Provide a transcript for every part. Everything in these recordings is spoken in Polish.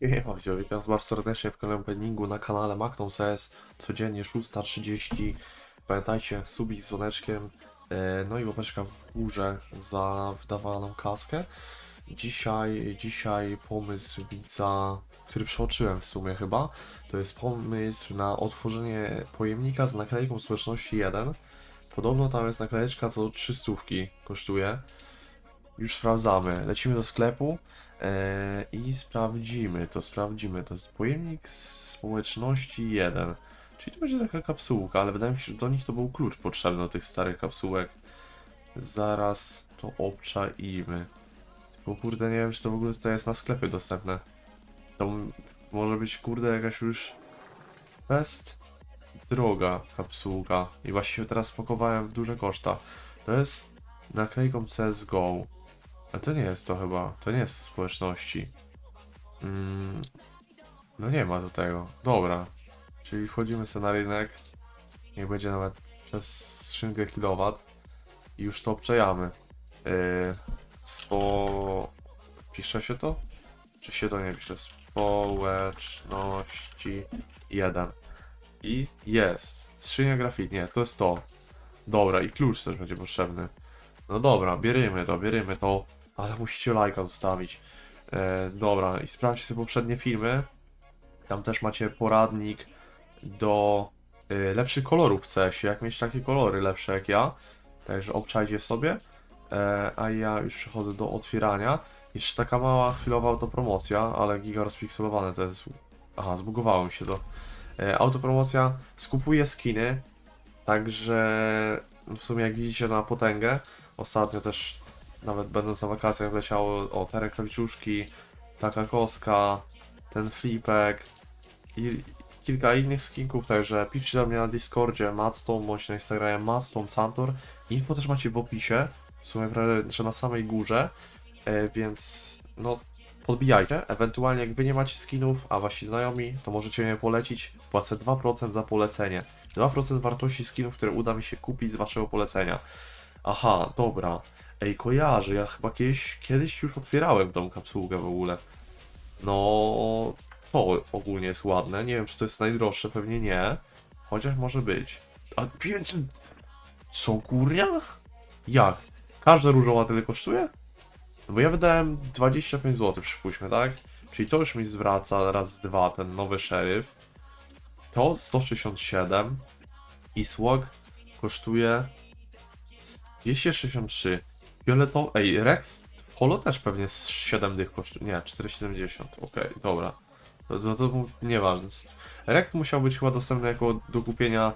Widzowie, witam bardzo serdecznie w kolejnym openingu na kanale Macton CS, codziennie 6.30. Pamiętajcie, subik z dzwoneczkiem, e, no i łapeczka w górze za wydawaną kaskę. Dzisiaj, dzisiaj pomysł widza, który przeoczyłem w sumie chyba, to jest pomysł na otworzenie pojemnika z naklejką społeczności 1. Podobno tam jest naklejeczka co 300 kosztuje. Już sprawdzamy. Lecimy do sklepu e, i sprawdzimy to, sprawdzimy. To jest pojemnik społeczności 1. Czyli to będzie taka kapsułka, ale wydaje mi się, że do nich to był klucz potrzebny do tych starych kapsułek. Zaraz to obczaimy. Bo kurde, nie wiem, czy to w ogóle tutaj jest na sklepie dostępne. To może być, kurde, jakaś już best droga kapsułka. I właściwie teraz spakowałem w duże koszta. To jest naklejką CSGO. A to nie jest to chyba, to nie jest społeczności. Mm, no nie ma do tego. Dobra. Czyli wchodzimy sobie na rynek. Niech będzie nawet przez skrzynkę kilowatt. I już to obczajamy. Yy, spo... Pisze się to? Czy się to nie pisze? Społeczności 1. I jest. Skrzynia grafit, nie, to jest to. Dobra, i klucz też będzie potrzebny. No dobra, bierzemy to, bierzemy to, ale musicie lajka zostawić. E, dobra, i sprawdźcie sobie poprzednie filmy. Tam też macie poradnik do e, lepszych kolorów w CS-ie, jak mieć takie kolory lepsze jak ja. Także obczajcie sobie. E, a ja już przechodzę do otwierania. Jeszcze taka mała chwilowa autopromocja, ale giga rozpikselowane to jest... Aha, zbugowało mi się to. E, autopromocja skupuje skiny, także w sumie jak widzicie na potęgę, ostatnio też nawet będąc na wakacjach wleciało o te rękawicuszki, taka koska, ten flipek i kilka innych skinków, także piszcie do mnie na Discordzie Madstone bądź na Instagramie Madstone Santor. Info też macie w opisie, w sumie prawie, że na samej górze, e, więc no podbijajcie. Ewentualnie jak wy nie macie skinów, a wasi znajomi, to możecie mnie polecić. Płacę 2% za polecenie. 2% wartości skinów, które uda mi się kupić z waszego polecenia. Aha, dobra. Ej, kojarzę, ja chyba kiedyś, kiedyś już otwierałem tą kapsułkę w ogóle. No, to ogólnie jest ładne. Nie wiem, czy to jest najdroższe, pewnie nie. Chociaż może być. A 500... Co, kurnia? Jak? Każda różowa tyle kosztuje? No bo ja wydałem 25 zł, przypuśćmy, tak? Czyli to już mi zwraca raz, dwa, ten nowy szeryf. To 167. I słog kosztuje 263. Fioletowy. Ej, Rex w Holo też pewnie z 7 dych kosztuje. Nie, 4,70. Okej, dobra. To, to, to był- nieważne. Rekt musiał być chyba dostępny jako do kupienia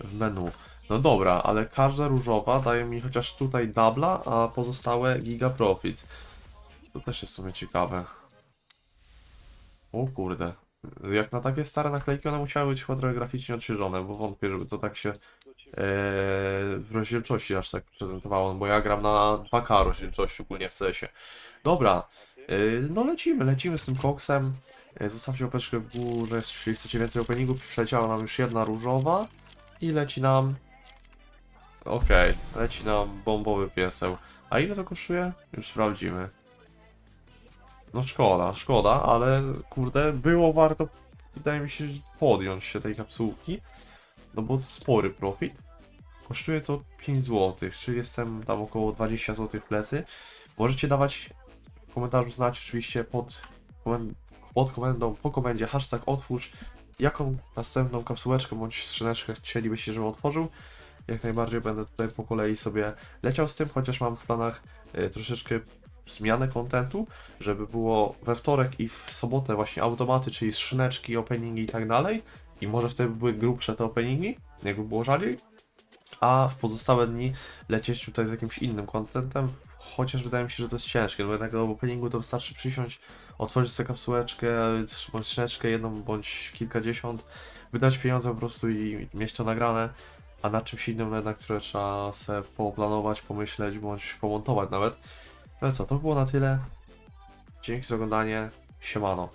w menu. No dobra, ale każda różowa daje mi chociaż tutaj dubla, a pozostałe giga profit. To też jest w sumie ciekawe. O kurde. Jak na takie stare naklejki one musiały być chyba trochę graficznie odświeżone, bo wątpię, żeby to tak się w rozdzielczości aż tak prezentowało, bo ja gram na 2K rozdzielczości ogólnie w CS-ie. Dobra, e, no lecimy, lecimy z tym koksem. E, Zostawcie łapeczkę w górze, jeśli chcecie więcej openingów. Przeleciała nam już jedna różowa i leci nam... Okej, leci nam bombowy pieseł. A ile to kosztuje? Już sprawdzimy. No szkoda, szkoda, ale kurde, było warto, wydaje mi się, podjąć się tej kapsułki, no bo spory profit. Kosztuje to 5 zł, czyli jestem tam około 20 zł plecy. Możecie dawać w komentarzu znać oczywiście pod, pod komendą, po komendzie hashtag otwórz, jaką następną kapsułeczkę bądź skrzyneczkę chcielibyście, żebym otworzył. Jak najbardziej będę tutaj po kolei sobie leciał z tym, chociaż mam w planach y, troszeczkę zmianę kontentu, żeby było we wtorek i w sobotę właśnie automaty, czyli skrzyneczki, openingi i tak dalej. I może wtedy były grubsze te openingi, jakby było rzadziej. A w pozostałe dni lecieć tutaj z jakimś innym kontentem, chociaż wydaje mi się, że to jest ciężkie, bo jednak do openingu to wystarczy przysiąść, otworzyć sobie kapsułeczkę, bądź skrzyneczkę, jedną bądź kilkadziesiąt, wydać pieniądze po prostu i mieć to nagrane, a nad czymś innym jednak, które trzeba sobie poplanować, pomyśleć, bądź pomontować nawet. No co, to było na tyle. Dzięki za oglądanie. Siemano.